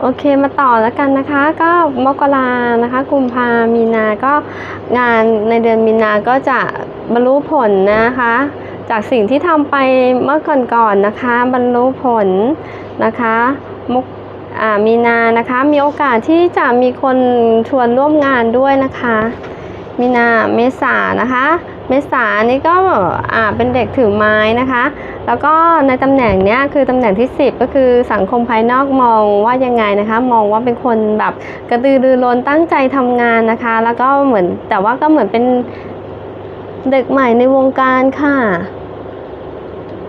โอเคมาต่อแล้วกันนะคะ ก็มกรานะคะกุมภามีนาก็งานในเดือนมีนาก็จะบรรลุผลนะคะ จากสิ่งที่ทำไปเมื่อก่อนๆนะคะ บรรลุผลนะคะมุกอ่ามีนานะคะมีโอกาสที่จะมีคนชวนร่วมงานด้วยนะคะ มีนาเมษานะคะ เมษานี่ก็อ่าเป็นเด็กถือไม้นะคะ แล้วก็ในตำแหน่งเนี้ยคือตำแหน่งที่ 10 ก็คือสังคมภายนอกมองว่ายังไงนะคะ มองว่าเป็นคนแบบกระตือรือร้นตั้งใจทำงานนะคะ แล้วก็เหมือนแต่ว่าก็เหมือนเป็นเด็กใหม่ในวงการค่ะ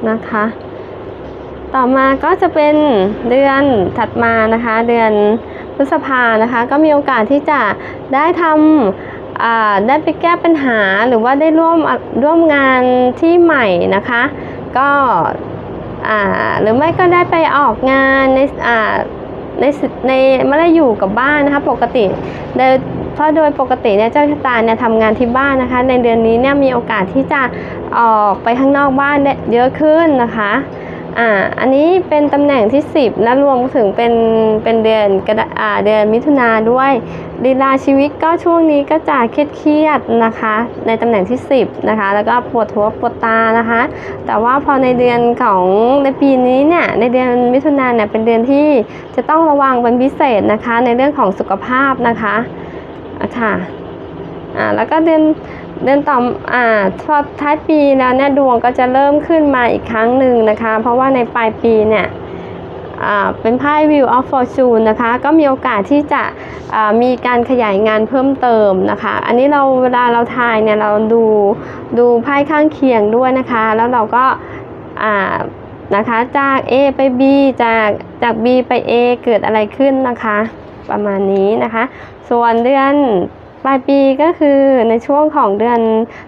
นะคะ ต่อมาก็จะเป็นเดือนถัดมานะคะ เดือนพฤษภานะคะ ก็มีโอกาสที่จะได้ทำ ได้ไปแก้ปัญหาหรือว่าได้ร่วมร่วมงานที่ใหม่นะคะ ก็หรือไม่ก็ได้ไปออกงานในในในไม่ได้อยู่กับบ้านนะคะปกติโดยเพราะโดยปกติเนี่ยเจ้าชะตาเนี่ยทำงานที่บ้านนะคะ ในเดือนนี้เนี่ยมีโอกาสที่จะออกไปข้างนอกบ้านเยอะขึ้นนะคะ อ่าอันนี้เป็นตำแหน่งที่ 10 และรวมถึงเป็นเป็นเดือนกระอ่าเดือนมิถุนาด้วยลีลาชีวิตก็ช่วงนี้ก็จะเครียดๆนะคะ ในตำแหน่งที่ 10นะคะแล้วก็ปวดหัวปวดตานะคะ แต่ว่าพอในเดือนของในปีนี้เนี่ยในเดือนมิถุนาเนี่ยเป็นเดือนที่จะต้องระวังเป็นพิเศษนะคะ ในเรื่องของสุขภาพนะคะอะค่ะอ่าแล้วก็เดือน เดือนต่ออ่าพอท้ายปีแล้วเนี่ยดวงก็จะเริ่มขึ้นมาอีกครั้งหนึ่งนะคะ เพราะว่าในปลายปีเนี่ยเป็นไพ่ View of Fortune นะคะ ก็มีโอกาสที่จะมีการขยายงานเพิ่มเติมนะคะ อันนี้เราเวลาเราทายเนี่ยเราดูดูไพ่ข้างเคียงด้วยนะคะ แล้วเราก็านะคะจาก A ไป B จากจาก B ไป A เกิดอะไรขึ้นนะคะ ประมาณนี้นะคะ ส่วนเดือน ปลายปีก็คือในช่วงของเดือน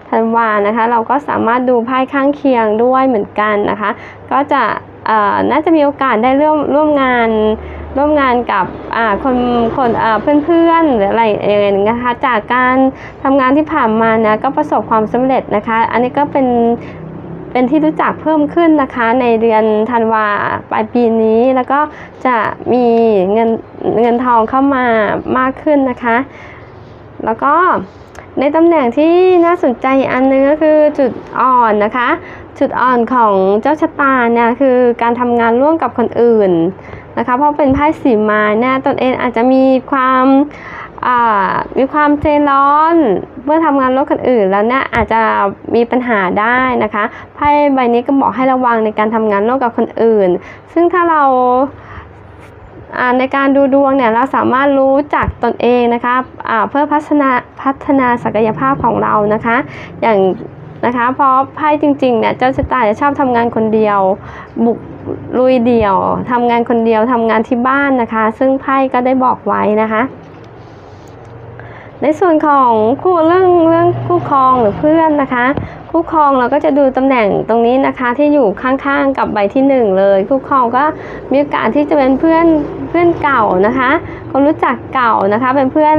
ธันวานะคะ เราก็สามารถดูไพ่ข้างเคียงด้วยเหมือนกันนะคะ ก็จะน่าจะมีโอกาสได้ร่วมร่วมงานร่วมงานกับคนคนเอ่อเพื่อนๆหรืออะไรอย่างเงี้ยนะคะจากการทำงานที่ผ่านมานะก็ประสบความสำเร็จนะคะ อันนี้ก็เป็นเป็นที่รู้จักเพิ่มขึ้นนะคะ ในเดือนธันวาปลายปีนี้แล้วก็จะมีเงินเงินทองเข้ามามากขึ้นนะคะ แล้วก็ในตำแหน่งที่น่าสนใจอันนึงก็คือจุดอ่อนนะคะ จุดอ่อนของเจ้าชะตาเนี่ยคือการทำงานร่วมกับคนอื่นนะคะ เพราะเป็นไพ่สีม้เนี่ยตนเองอาจจะมีความมีความใจร้อนเมื่อทำงานร่วมกับคนอื่นแล้วเนี่ยอาจจะมีปัญหาได้นะคะไพ่ใบนี้ก็บอกให้ระวังในการทำงานร่วมกับคนอื่น ซึ่งถ้าเรา ในการดูดวงเนี่ยเราสามารถรู้จักตนเองนะคะะเพื่อพัฒนาพัฒนาศักยภาพของเรานะคะ อย่างนะคะเพราะไพ่จริงๆเนี่ยเจ้าชะตาจะชอบทำงานคนเดียว บุกลุยเดี่ยวทำงานคนเดียวทำงานที่บ้านนะคะ ซึ่งไพ่ก็ได้บอกไว้นะคะ ในส่วนของคู่เรื่องเรื่องคู่ครองหรือเพื่อนนะคะ คู่ครองเราก็จะดูตำแหน่งตรงนี้นะคะที่อยู่ข้างๆกับใบที่หนึ่งเลย คู่ครองก็มีโอกาสที่จะเป็นเพื่อนเพื่อนเก่านะคะคนรู้จักเก่านะคะ เป็นเพื่อน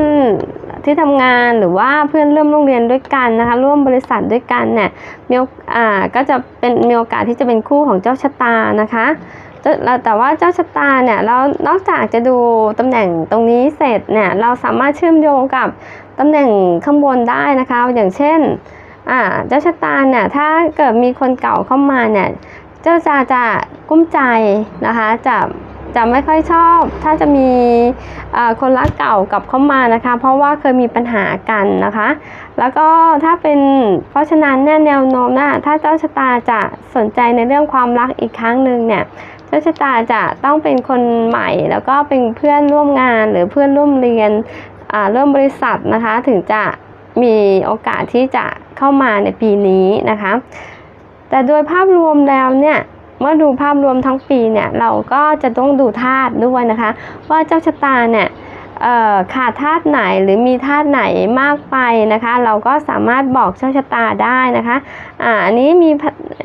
ที่ทำงานหรือว่าเพื่อนร่วมโรงเรียนด้วยกันนะคะ ร่วมบริษัทด้วยกันเนี่ยมีโอกอ่าก็จะเป็นมีโอกาสที่จะเป็นคู่ของเจ้าชะตานะคะ แต่ว่าเจ้าชะตาเนี่ยเรานอกจากจะดูตำแหน่งตรงนี้เสร็จเนี่ยเราสามารถเชื่อมโยงกับตำแหน่งข้างบนได้นะคะ อย่างเช่นอ่าเจ้าชะตาเนี่ยถ้าเกิดมีคนเก่าเข้ามาเนี่ยเจ้าจะจะกุ้มใจนะคะจะจะไม่ค่อยชอบ ถ้าจะมีคนรักเก่ากลับเข้ามานะคะ เพราะว่าเคยมีปัญหากันนะคะ แล้วก็ถ้าเป็นเพราะฉะนั้นเนี่ยแนวโน้มนะถ้าเจ้าชะตาจะสนใจในเรื่องความรักอีกครั้งหนึ่งเนี่ย เจ้าชะตาจะต้องเป็นคนใหม่ แล้วก็เป็นเพื่อนร่วมงานหรือเพื่อนร่วมเรียนเริ่มบริษัทนะคะถึงจะมีโอกาสที่จะเข้ามาในปีนี้นะคะ แต่โดยภาพรวมแล้วเนี่ยเมื่อดูภาพรวมทั้งปีเนี่ยเราก็จะต้องดูธาตุด้วยนะคะ ว่าเจ้าชะตาเนี่ยขาดธาตุไหนหรือมีธาตุไหนมากไปนะคะ เราก็สามารถบอกเจ้าชะตาได้นะคะอ่าอันนี้มี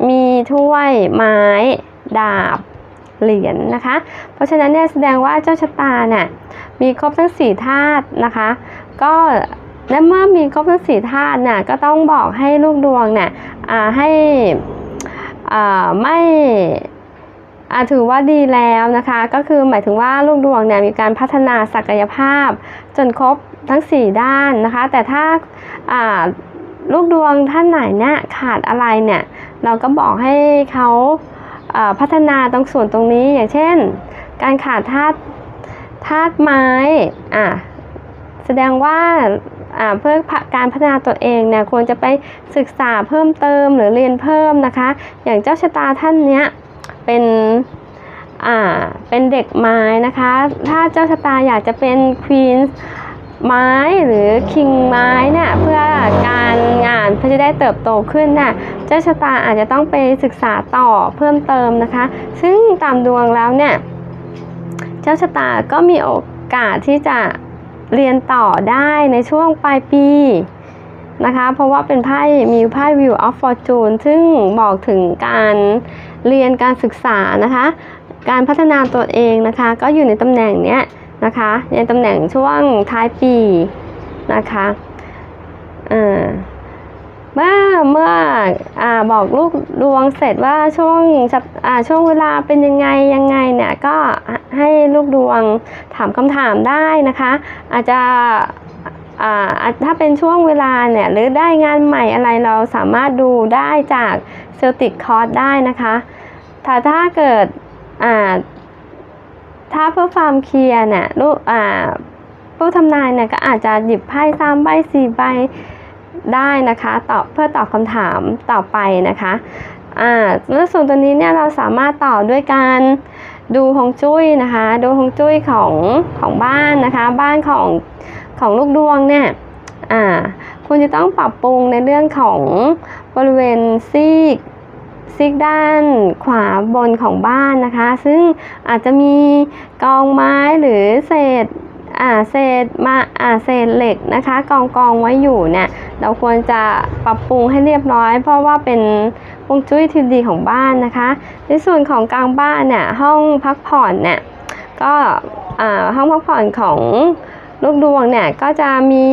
มีถ้วยไม้ดาบ เหรียญนะคะ เพราะฉะนั้นเนี่ยแสดงว่าเจ้าชะตาเนี่ยมีครบทั้งสี่ธาตุนะคะ ก็และเมื่อมีครบทั้งสี่ธาตุเนี่ยก็ต้องบอกให้ลูกดวงเนี่ยอ่าให้อ่าไม่อ่าถือว่าดีแล้วนะคะ ก็คือหมายถึงว่าลูกดวงเนี่ยมีการพัฒนาศักยภาพ จนครบทั้ง 4 ด้านนะคะ แต่ถ้าาลูกดวงท่านไหนเนี่ยขาดอะไรเนี่ย เราก็บอกให้เขา พัฒนาตรงส่วนตรงนี้อย่างเช่น การขาดธาตุธาตุไม้อะแสดงว่าเพื่อการพัฒนาตัวเองเนี่ยควรจะไปศึกษาเพิ่มเติมหรือเรียนเพิ่มนะคะ อย่างเจ้าชะตาท่านเนี้ยเป็นเป็นเด็กไม้นะคะ ถ้าเจ้าชะตาอยากจะเป็นควีน ไม้หรือคิงไม้เนี่ยเพื่อการงานเพื่อจะได้เติบโตขึ้นน่ะเจ้าชะตาอาจจะต้องไปศึกษาต่อเพิ่มเติมนะคะ ซึ่งตามดวงแล้วเนี่ยเจ้าชะตาก็มีโอกาสที่จะเรียนต่อได้ในช่วงปลายปีนะคะ เพราะว่าเป็นไพ่มีไพ่ View of Fortune ซึ่งบอกถึงการเรียนการศึกษานะคะ การพัฒนาตัวเองนะคะ ก็อยู่ในตำแหน่งเนี้ย นะคะ ในตำแหน่งช่วงท้ายปีนะคะเมื่อเมื่ออบอกลูกดวงเสร็จว่าช่วงช่วงเวลาเป็นยังไงยังไงเนี่ยก็ให้ลูกดวงถามคำถามได้นะคะ อาจจะถ้าเป็นช่วงเวลาเนี่ยหรือได้งานใหม่อะไรเราสามารถดูได้จากเซลติกคอร์สได้นะคะแต่ถ้าเกิด ถ้าเพื่อความเคลียร์เนี่ยลูกอ่าผู้ทำนายเนี่ยก็อาจจะหยิบไพ่สามใบสี่ใบได้นะคะตอบเพื่อตอบคำถามต่อไปนะคะอ่าแล้วส่วนตัวนี้เนี่ยเราสามารถตอบด้วยการดูฮงจุ้ยนะคะ ดูฮงจุ้ยของของบ้านนะคะ บ้านของของลูกดวงเนี่ยอ่าคุณจะต้องปรับปรุงในเรื่องของบริเวณซีก ซีกด้านขวาบนของบ้านนะคะ ซึ่งอาจจะมีกองไม้หรือเศษอ่าเศษมาอ่าเศษเหล็กนะคะ กองกองไว้อยู่เนี่ยเราควรจะปรับปรุงให้เรียบร้อย เพราะว่าเป็นฮวงจุ้ยที่ดีของบ้านนะคะ ในส่วนของกลางบ้านเนี่ยห้องพักผ่อนเนี่ยก็ห้องพักผ่อนของลูกดวงเนี่ยก็จะมี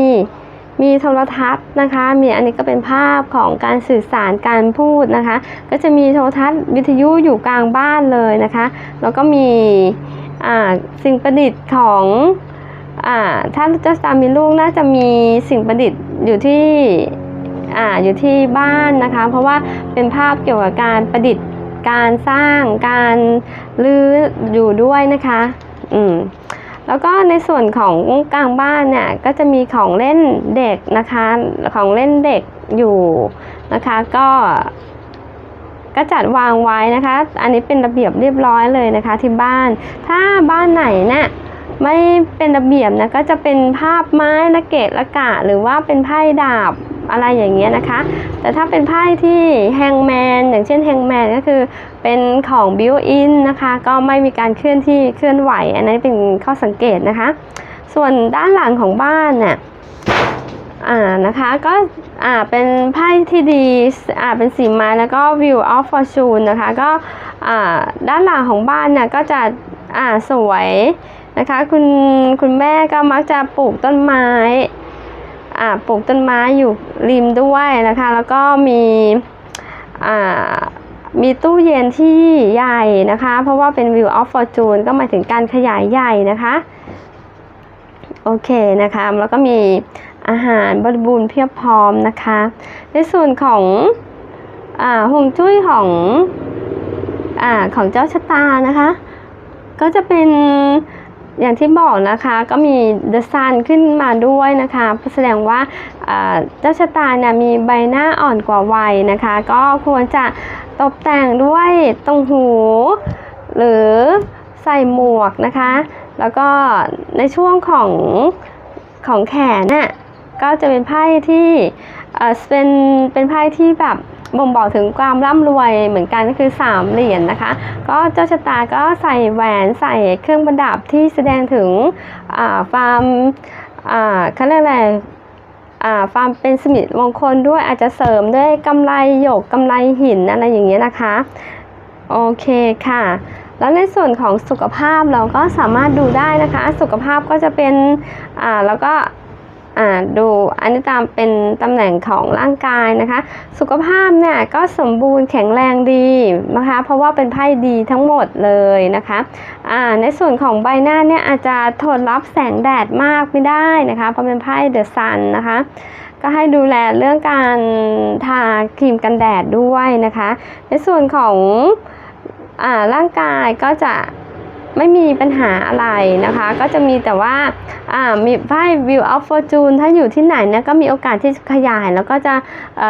มีโทรทัศน์นะคะ มีอันนี้ก็เป็นภาพของการสื่อสารการพูดนะคะ ก็จะมีโทรทัศน์วิทยุอยู่กลางบ้านเลยนะคะ แล้วก็มีสิ่งประดิษฐ์ของอ่าถ้าเจ้าสามีลูกน่าจะมีสิ่งประดิษฐ์อยู่ที่อ่าอยู่ที่บ้านนะคะ เพราะว่าเป็นภาพเกี่ยวกับการประดิษฐ์การสร้างการลื้ออยู่ด้วยนะคะ อืม แล้วก็ในส่วนของกลางบ้านเนี่ยก็จะมีของเล่นเด็กนะคะ ของเล่นเด็กอยู่นะคะก็ก็จัดวางไว้นะคะ อันนี้เป็นระเบียบเรียบร้อยเลยนะคะที่บ้าน ถ้าบ้านไหนเนี่ยไม่เป็นระเบียบนะก็จะเป็นภาพไม้ละเกะละกะ หรือว่าเป็นไพ่ดาบ อะไรอย่างเงี้ยนะคะ แต่ถ้าเป็นไพ่ที่แฮงแมนอย่างเช่นแฮงแมนก็คือเป็นของบิวอินนะคะก็ไม่มีการเคลื่อนที่เคลื่อนไหว อันนี้เป็นข้อสังเกตนะคะ ส่วนด้านหลังของบ้านเนี่ยอ่านะคะก็อ่าเป็นไพ่ที่ดีอ่าเป็นสีไม้แล้วก็ view of fortune นะคะก็อ่าด้านหลังของบ้านเนี่ยก็จะอ่าสวยนะคะคุณคุณแม่ก็มักจะปลูกต้นไม้ ปลูกต้นไม้อยู่ริมด้วยนะคะ แล้วก็มีมีตู้เย็นที่ใหญ่นะคะ เพราะว่าเป็น view of fortune ก็หมายถึงการขยายใหญ่นะคะ โอเคนะคะ แล้วก็มีอาหารบริบูรณ์เพียบพร้อมนะคะ ในส่วนของอห่วงจุ้ยของอของเจ้าชะตานะคะ ก็จะเป็น อย่างที่บอกนะคะก็มี The Sun ขึ้นมาด้วยนะคะแสดงว่าเจ้าชะตาเนี่ยมีใบหน้าอ่อนกว่าวัยนะคะ ก็ควรจะตกแต่งด้วยตรงหู หรือใส่หมวกนะคะ แล้วก็ในช่วงของของแขนน่ะก็จะเป็นไพ่ที่เอ่อเป็นเป็นไพ่ที่แบบ บ่งบอกถึงความร่ำรวยเหมือนกันก็คือ 3 เหรียญนนะคะ ก็เจ้าชะตาก็ใส่แหวนใส่เครื่องประดับที่แสดงถึงความอ่าเขาเรียกอะไรความเป็นสมิมงคลด้วยอาจจะเสริมด้วยกำไรหยกกำไรหินอะไรอย่างเงี้ยนะคะ โอเคค่ะ แล้วในส่วนของสุขภาพเราก็สามารถดูได้นะคะ สุขภาพก็จะเป็นอ่าแล้วก็ ดูอันนี้ตามเป็นตำแหน่งของร่างกายนะคะ สุขภาพเนี่ยก็สมบูรณ์แข็งแรงดีนะคะ เพราะว่าเป็นไพ่ดีทั้งหมดเลยนะคะอ่าในส่วนของใบหน้าเนี่ยอาจจะทนรับแสงแดดมากไม่ได้นะคะ เพราะเป็นไพ่เดอะซันนะคะก็ให้ดูแลเรื่องการทาครีมกันแดดด้วยนะคะ ในส่วนของอ่าร่างกายก็จะ ไม่มีปัญหาอะไรนะคะ ก็จะมีแต่ว่าอ่ามีไพ่ View of Fortune ถ้าอยู่ที่ไหนเนี่ยก็มีโอกาสที่จะขยาย แล้วก็จะอ,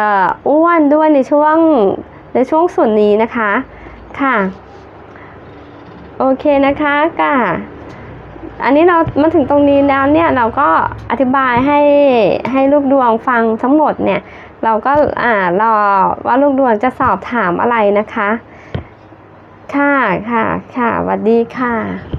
อ้วนด้วยในช่วงในช่วงส่วนนี้นะคะค่ะโอเคนะคะค่ะอันนี้เรามาถึงตรงนี้แล้วเนี่ยเราก็อธิบายให้ให้ลูกดวงฟังทั้งหมดเนี่ย เราก็อ่ารอว่าลูกดวงจะสอบถามอะไรนะคะ ค่ะค่ะค่ะสวัสดีค่ะ